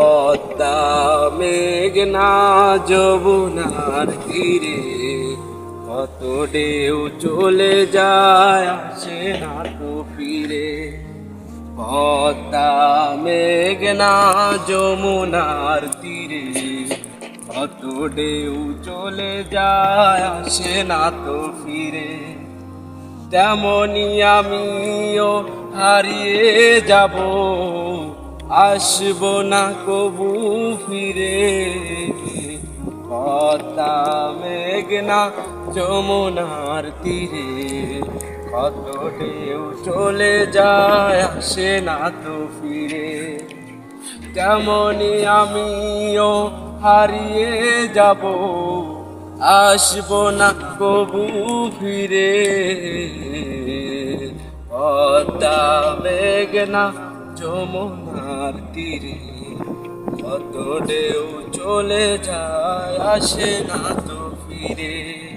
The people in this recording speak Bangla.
পদ্মা মেঘনা যমুনার তীরে, কত ঢেউ চলে যায় আসে না তো ফিরে পদ্মা মেঘনা যমুনার তীরে, কত ঢেউ চলে যায় আসে না তো ফিরে তেমনি আমিও হারিয়ে যাব আসব না কবু ফিরে। পদ্মা মেঘনা যমুনার তীরে। কত ঢেউ চলে যায়, আসে না তো ফিরে। তেমনি আমিও হারিয়ে যাব। আসব না কবু ফিরে। পদ্মা মেঘনা যমুনার তীরে কত ঢেউ চলে যায় আসে না তো ফিরে।